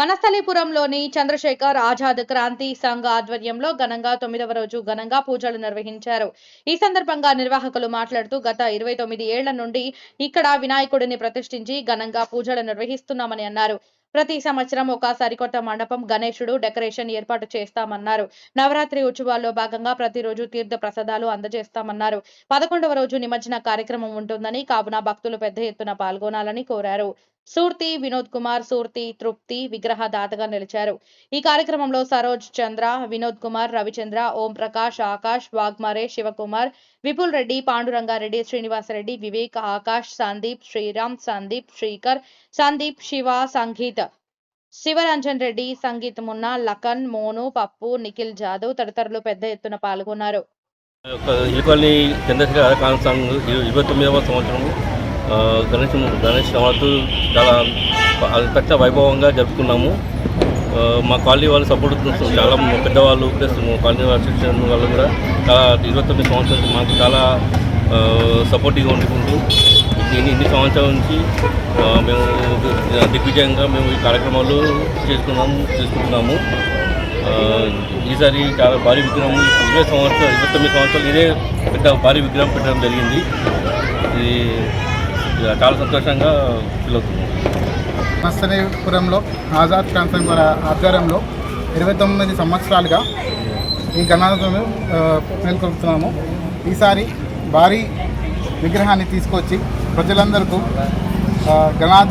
వనస్థలీపురంలోని చంద్రశేఖర్ ఆజాద్ క్రాంతి సంఘ ఆధ్వర్యంలో ఘనంగా తొమ్మిదవ రోజు ఘనంగా పూజలు నిర్వహించారు. ఈ సందర్భంగా నిర్వాహకులు మాట్లాడుతూ గత ఇరవై తొమ్మిది ఏళ్ళ నుండి ఇక్కడ వినాయకుడిని ప్రతిష్ఠించి ఘనంగా పూజలు నిర్వహిస్తున్నామని అన్నారు. ప్రతి సంవత్సరం ఒక సరికొత్త మండపం గణేశుడు డెకరేషన్ ఏర్పాటు చేస్తామన్నారు. నవరాత్రి ఉత్సవాల్లో భాగంగా ప్రతిరోజు తీర్థ ప్రసాదాలు అందజేస్తామన్నారు. పదకొండవ రోజు నిమజ్జన కార్యక్రమం ఉంటుందని కావున భక్తులు పెద్ద ఎత్తున పాల్గొనాలని కోరారు. సూర్తి వినోద్ కుమార్ సూర్తి తృప్తి విగ్రహ దాతగా నిలిచారు. ఈ కార్యక్రమంలో సరోజ్ చంద్ర వినోద్ కుమార్ రవిచంద్ర ఓం ప్రకాష్ ఆకాష్ వాగ్మరే శివకుమార్ విపుల్ రెడ్డి పాండురంగారెడ్డి శ్రీనివాసరెడ్డి వివేక్ ఆకాష్ సందీప్ శ్రీరామ్ సందీప్ శ్రీకర్ సందీప్ శివ సంగీత్ శివరంజన్ రెడ్డి సంగీత్ మున్న లఖన్ మోను పప్పు నిఖిల్ జాదవ్ తదితరులు పెద్ద ఎత్తున పాల్గొన్నారు. ఇలుకల్ని చంద్రశేఖర ఇరవై తొమ్మిదవ సంవత్సరం గణేష్ గణేష్ నవరాత్రు చాలా అత్యంత వైభవంగా జరుపుకున్నాము. మా కాలనీ వాళ్ళు సపోర్ట్ చాలా పెద్దవాళ్ళు ప్లస్ మా కాలనీ అసోసియేషన్ వాళ్ళు కూడా చాలా ఇరవై తొమ్మిది సంవత్సరాలు మాకు చాలా సపోర్టివ్గా ఉండుకుంటూ ఇన్ని ఇన్ని సంవత్సరాల నుంచి మేము దిగ్విజయంగా మేము ఈ కార్యక్రమాలు చేసుకున్నాము చేసుకుంటున్నాము. ఈసారి చాలా భారీ విగ్రహం ఇరవై సంవత్సరాలు ఇరవై తొమ్మిది సంవత్సరాలు ఇదే పెద్ద భారీ విగ్రహం పెట్టడం జరిగింది. ఇది చాలా సంతోషంగా ఫీల్ అవుతుంది. మస్తనేపురంలో ఆజాద్ ప్రాంతం ఆధ్వర్యంలో ఇరవై తొమ్మిది సంవత్సరాలుగా ఈ గణాలను మేల్కొల్పుతున్నాము. ఈసారి భారీ విగ్రహాన్ని తీసుకొచ్చి ప్రజలందరికీ ఆ,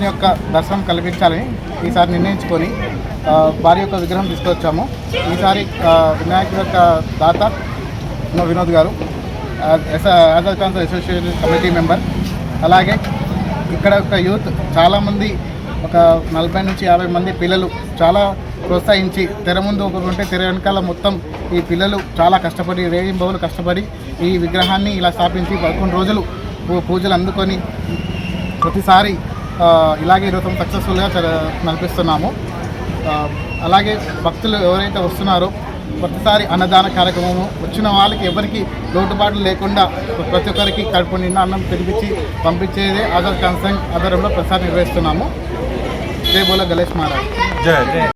యొక్క దర్శనం కల్పించాలని ఈసారి నిర్ణయించుకొని భార్య భారీ యొక్క విగ్రహం తీసుకొచ్చాము. ఈసారి వినాయకుడి యొక్క దాత వినోద్ గారు S- Azad Kranti association committee member అలాగే ఇక్కడ ఒక యూత్ చాలామంది ఒక నలభై నుంచి యాభై మంది పిల్లలు చాలా ప్రోత్సహించి తెర ముందు ఒకరు ఉంటే తెర వెనకాల మొత్తం ఈ పిల్లలు చాలా కష్టపడి రేయింబవులు కష్టపడి ఈ విగ్రహాన్ని ఇలా స్థాపించి పదకొండు రోజులు పూజలు అందుకొని ప్రతిసారి ఇలాగే ఈరోజు సక్సెస్ఫుల్గా నడిపిస్తున్నాము. అలాగే భక్తులు ఎవరైతే వస్తున్నారో ప్రతిసారి అన్నదాన కార్యక్రమము వచ్చిన వాళ్ళకి ఎవరికి లోటుపాట్లు లేకుండా ప్రతి ఒక్కరికి కడుపు నిండా అన్నం తినిపించి పంపించేదే ఆధార్ కన్సర్న్ ఆధారంలో ప్రసారం నిర్వహిస్తున్నాము. జై బోల గణేష్ మహారాజ్.